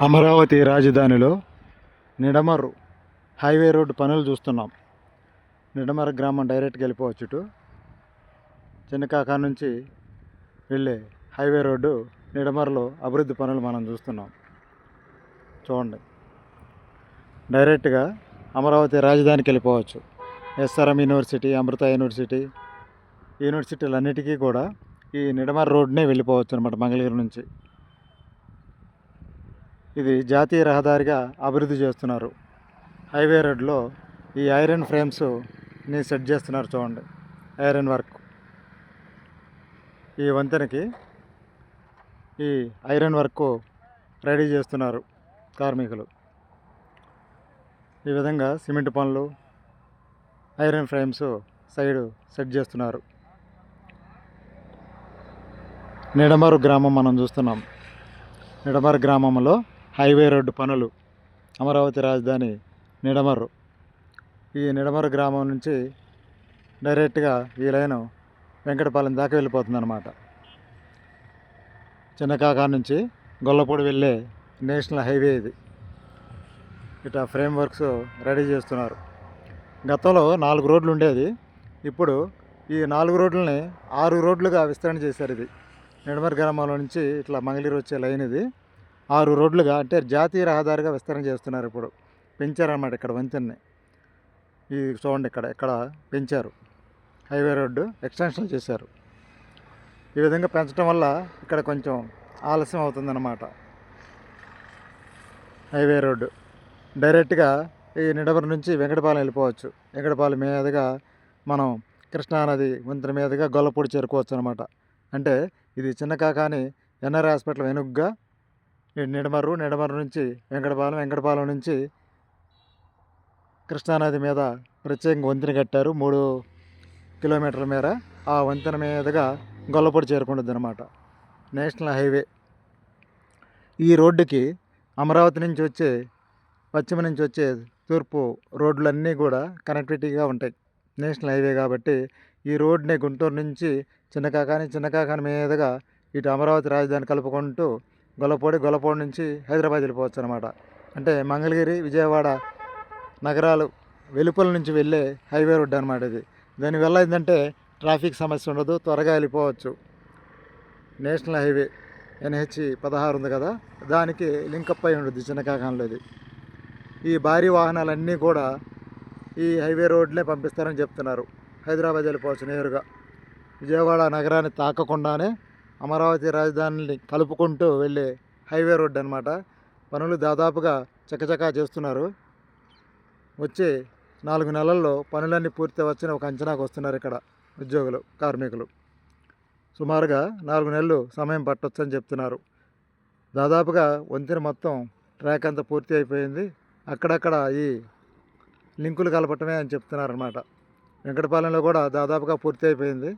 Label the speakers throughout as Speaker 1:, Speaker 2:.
Speaker 1: అమరావతి రాజధానిలో Nidamarru highway road పనులు చూస్తున్నాం. నిడమర గ్రామం డైరెక్ట్గా వెళ్ళిపోవచ్చు ఇటు. చిన్నకాక నుంచి వెళ్ళే హైవే రోడ్డు నిడమరలో అభివృద్ధి పనులు మనం చూస్తున్నాం. చూడండి. డైరెక్ట్గా అమరావతి రాజధానికి వెళ్ళిపోవచ్చు. ఎస్ఆర్ఎం యూనివర్సిటీ అమృత యూనివర్సిటీ యూనివర్సిటీలన్నిటికీ కూడా ఈ నిడమర రోడ్నే వెళ్ళిపోవచ్చు అనమాట మంగళగిరి నుంచి. ఇది జాతీయ రహదారిగా అభివృద్ధి చేస్తున్నారు. హైవే రోడ్లో ఈ ఐరన్ ఫ్రేమ్స్ని సెట్ చేస్తున్నారు చూడండి. Iron work. ఈ వంతెనకి ఈ ఐరన్ వర్క్ రెడీ చేస్తున్నారు కార్మికులు. ఈ విధంగా సిమెంట్ పనులు ఐరన్ ఫ్రేమ్స్ సైడ్ సెట్ చేస్తున్నారు. నిడమరు గ్రామం మనం చూస్తున్నాం. నిడమరు గ్రామంలో హైవే రోడ్డు పనులు అమరావతి రాజధాని నిడమర్రు. ఈ నిడమర్రు గ్రామం నుంచి డైరెక్ట్గా ఈ లైను వెంకటపాలెం దాకా వెళ్ళిపోతుందన్నమాట. చిన్నకాకా నుంచి గొల్లపూడి వెళ్ళే నేషనల్ హైవే ఇది. ఇట్లా ఫ్రేమ్ వర్క్స్ రెడీ చేస్తున్నారు. గతంలో నాలుగు రోడ్లు ఉండేది. ఇప్పుడు ఈ నాలుగు రోడ్లని ఆరు రోడ్లుగా విస్తరణ చేశారు ఇది. నిడమర్ గ్రామంలో నుంచి ఇట్లా మంగళీరు వచ్చే లైన్ ఇది. ఆరు రోడ్లుగా అంటే జాతీయ రహదారిగా విస్తరణ చేస్తున్నారు ఇప్పుడు. పెంచారన్నమాట ఇక్కడ వంతెన్ని. ఈ చూడండి ఇక్కడ ఇక్కడ పెంచారు. హైవే రోడ్డు ఎక్స్టెన్షన్ చేశారు. ఈ విధంగా పెంచడం వల్ల ఇక్కడ కొంచెం ఆలస్యం అవుతుందన్నమాట. Highway road. డైరెక్ట్గా ఈ నిడమర నుంచి వెంకటపాలెం వెళ్ళిపోవచ్చు. వెంకటపాలెం మీదుగా మనం కృష్ణానది వంతెన మీదుగా గొల్లపూడి చేరుకోవచ్చు అనమాట అంటే ఇది చిన్నకా కానీ ఎన్ఆర్ హాస్పిటల్ వెనుగ్గా నిడమరు నిడమరు నుంచి వెంకటపాలెం వెంకటపాలెం నుంచి కృష్ణానది మీద ప్రత్యేకంగా వంతెన కట్టారు. మూడు కిలోమీటర్ల మేర ఆ వంతెన మీదుగా గొల్లపూడి చేరుకుంటుంది అనమాట నేషనల్ హైవే. ఈ రోడ్డుకి అమరావతి నుంచి వచ్చే పశ్చిమ నుంచి వచ్చే తూర్పు రోడ్లన్నీ కూడా కనెక్టివిటీగా ఉంటాయి. నేషనల్ హైవే కాబట్టి ఈ రోడ్ని గుంటూరు నుంచి చిన్నకాకాని చిన్నకాకాని మీదుగా ఇటు అమరావతి రాజధాని కలుపుకుంటూ గొల్లపూడి గొల్లపూడి నుంచి హైదరాబాద్ వెళ్ళిపోవచ్చు అనమాట అంటే మంగళగిరి విజయవాడ నగరాలు వెలుపల నుంచి వెళ్ళే హైవే రోడ్ అనమాట ఇది. దానివల్ల ఏంటంటే ట్రాఫిక్ సమస్య ఉండదు త్వరగా వెళ్ళిపోవచ్చు. నేషనల్ హైవే ఎన్హెచ్ పదహారు ఉంది కదా దానికి లింకప్ అయి ఉండదు చిన్నకాకంలో ఇది. ఈ భారీ వాహనాలన్నీ కూడా ఈ హైవే రోడ్లే పంపిస్తారని చెప్తున్నారు. హైదరాబాద్ వెళ్ళిపోవచ్చు నేరుగా. విజయవాడ నగరాన్ని తాకకుండానే అమరావతి రాజధానిని కలుపుకుంటూ వెళ్ళే హైవే రోడ్ అనమాట పనులు దాదాపుగా చకచకా చేస్తున్నారు. వచ్చే నాలుగు నెలల్లో పనులన్నీ పూర్తి వచ్చిన ఒక అంచనాకు వస్తున్నారు ఇక్కడ ఉద్యోగులు కార్మికులు. సుమారుగా నాలుగు నెలలు సమయం పట్టొచ్చని చెప్తున్నారు. దాదాపుగా వంతెన మొత్తం ట్రాక్ అంతా పూర్తి అయిపోయింది. అక్కడక్కడ ఈ లింకులు కలపటమే అని చెప్తున్నారు అనమాట వెంకటపాలెంలో కూడా దాదాపుగా పూర్తి అయిపోయింది.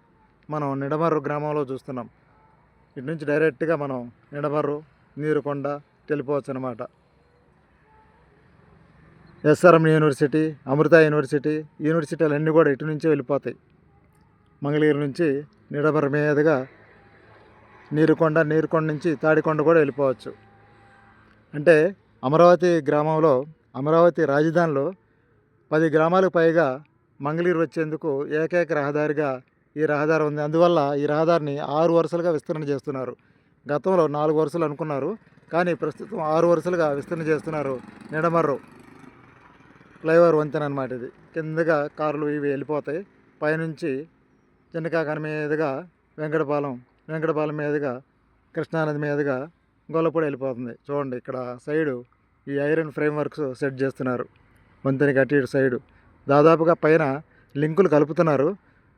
Speaker 1: మనం నిడమర్రు గ్రామంలో చూస్తున్నాం. ఇటు నుంచి డైరెక్ట్గా మనం నిడమర్రు నీరుకొండ వెళ్ళిపోవచ్చు అనమాట ఎస్ఆర్ఎం యూనివర్సిటీ అమృత యూనివర్సిటీ యూనివర్సిటీలు అన్నీ కూడా ఇటు నుంచే వెళ్ళిపోతాయి. మంగళగిరి నుంచి నిడమర్రు మీదుగా నీరుకొండ నీరుకొండ నుంచి తాడికొండ కూడా వెళ్ళిపోవచ్చు. అంటే అమరావతి గ్రామంలో అమరావతి రాజధానిలో పది గ్రామాలకు పైగా మంగళగిరి వచ్చేందుకు ఏకైక రహదారిగా ఈ రహదారి ఉంది. అందువల్ల ఈ రహదారిని ఆరు వరుసలుగా విస్తరణ చేస్తున్నారు. గతంలో నాలుగు వరుసలు అనుకున్నారు. కానీ ప్రస్తుతం ఆరు వరుసలుగా విస్తరణ చేస్తున్నారు నిడమర్రు. ఫ్లైఓవర్ వంతెన అనమాట ఇది. కిందగా కార్లు ఇవి వెళ్ళిపోతాయి. పైనుంచి చిన్నకాకన మీదుగా వెంకటపాలెం వెంకటపాలెం మీదుగా కృష్ణానది మీదుగా గొల్లపూడి వెళ్ళిపోతుంది. చూడండి ఇక్కడ సైడు ఈ ఐరన్ ఫ్రేమ్ వర్క్స్ సెట్ చేస్తున్నారు. వంతెనకి అటు ఇటు సైడు. దాదాపుగా పైన లింకులు కలుపుతున్నారు.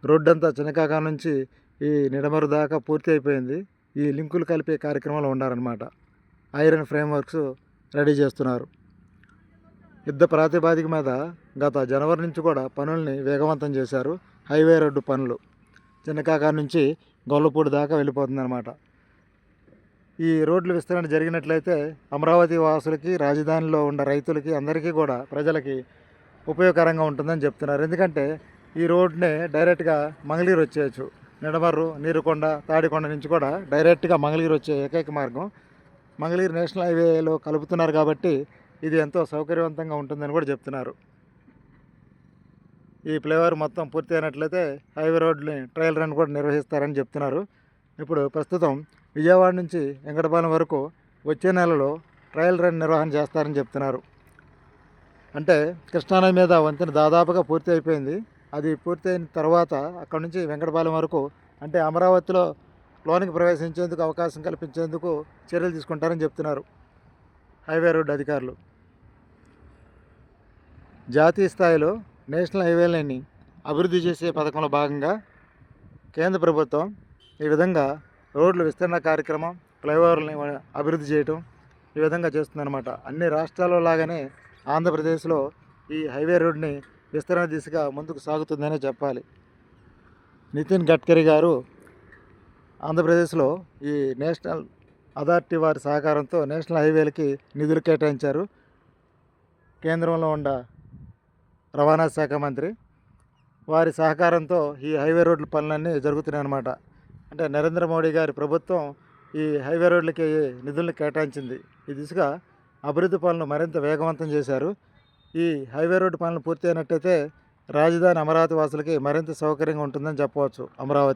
Speaker 1: రోడ్డు అంతా చినకాక నుంచి ఈ నిడమరు దాకా పూర్తి అయిపోయింది. ఈ లింకులు కలిపే కార్యక్రమంలో ఉండాలన్నమాట ఐరన్ ఫ్రేమ్ వర్క్స్ రెడీ చేస్తున్నారు. యుద్ధ ప్రాతిపాదిక మీద గత జనవరి నుంచి కూడా పనుల్ని వేగవంతం చేశారు. హైవే రోడ్డు పనులు. చిన్నకాక నుంచి గొల్లపూడి దాకా వెళ్ళిపోతుందన్నమాట. ఈ రోడ్లు విస్తరణ జరిగినట్లయితే అమరావతి వాసులకి రాజధానిలో ఉన్న రైతులకి అందరికీ కూడా ప్రజలకి ఉపయోగకరంగా ఉంటుందని చెప్తున్నారు. ఎందుకంటే ఈ రోడ్నే డైరెక్ట్గా మంగళగిరి వచ్చేయచ్చు. నిడమర్రు నీరుకొండ తాడికొండ నుంచి కూడా డైరెక్ట్గా మంగళగిరి వచ్చే ఏకైక మార్గం. మంగళగిరి నేషనల్ హైవేలో కలుపుతున్నారు కాబట్టి ఇది ఎంతో సౌకర్యవంతంగా ఉంటుందని కూడా చెప్తున్నారు. ఈ ఫ్లేవర్ మొత్తం పూర్తి అయినట్లయితే హైవే రోడ్ని ట్రయల్ రన్ కూడా నిర్వహిస్తారని చెప్తున్నారు. ఇప్పుడు ప్రస్తుతం విజయవాడ నుంచి వెంకటపాలెం వరకు వచ్చే నెలలో ట్రయల్ రన్ నిర్వహణ చేస్తారని చెప్తున్నారు. అంటే కృష్ణానది మీద వంతెన దాదాపుగా పూర్తి అయిపోయింది. అది పూర్తయిన తర్వాత అక్కడ నుంచి వెంకటపాలెం వరకు అంటే అమరావతిలో లోనికి ప్రవేశించేందుకు అవకాశం కల్పించేందుకు చర్యలు తీసుకుంటారని చెప్తున్నారు హైవే రోడ్డు అధికారులు. జాతీయ స్థాయిలో నేషనల్ హైవేలని అభివృద్ధి చేసే పథకంలో భాగంగా కేంద్ర ప్రభుత్వం ఈ విధంగా రోడ్ల విస్తరణ కార్యక్రమం ఫ్లైఓవర్లని అభివృద్ధి చేయటం ఈ విధంగా చేస్తుందన్నమాట. అన్ని రాష్ట్రాల్లో లాగానే ఆంధ్రప్రదేశ్లో ఈ హైవే రోడ్ని విస్తరణ దిశగా ముందుకు సాగుతుందనే చెప్పాలి. నితిన్ గడ్కరీ గారు ఆంధ్రప్రదేశ్లో ఈ నేషనల్ అథారిటీ వారి సహకారంతో నేషనల్ హైవేలకి నిధులు కేటాయించారు. కేంద్రంలో ఉన్న రవాణా శాఖ మంత్రి. వారి సహకారంతో ఈ హైవే రోడ్ల పనులన్నీ జరుగుతున్నాయి అన్నమాట అంటే నరేంద్ర మోడీ గారి ప్రభుత్వం ఈ హైవే రోడ్లకి నిధులను కేటాయించింది. ఈ దిశగా అభివృద్ధి పనులు మరింత వేగవంతం చేశారు. ఈ హైవే రోడ్డు పనులు పూర్తయినట్టయితే రాజధాని అమరావతి వాసులకి మరింత సౌకర్యంగా ఉంటుందని చెప్పవచ్చు అమరావతి.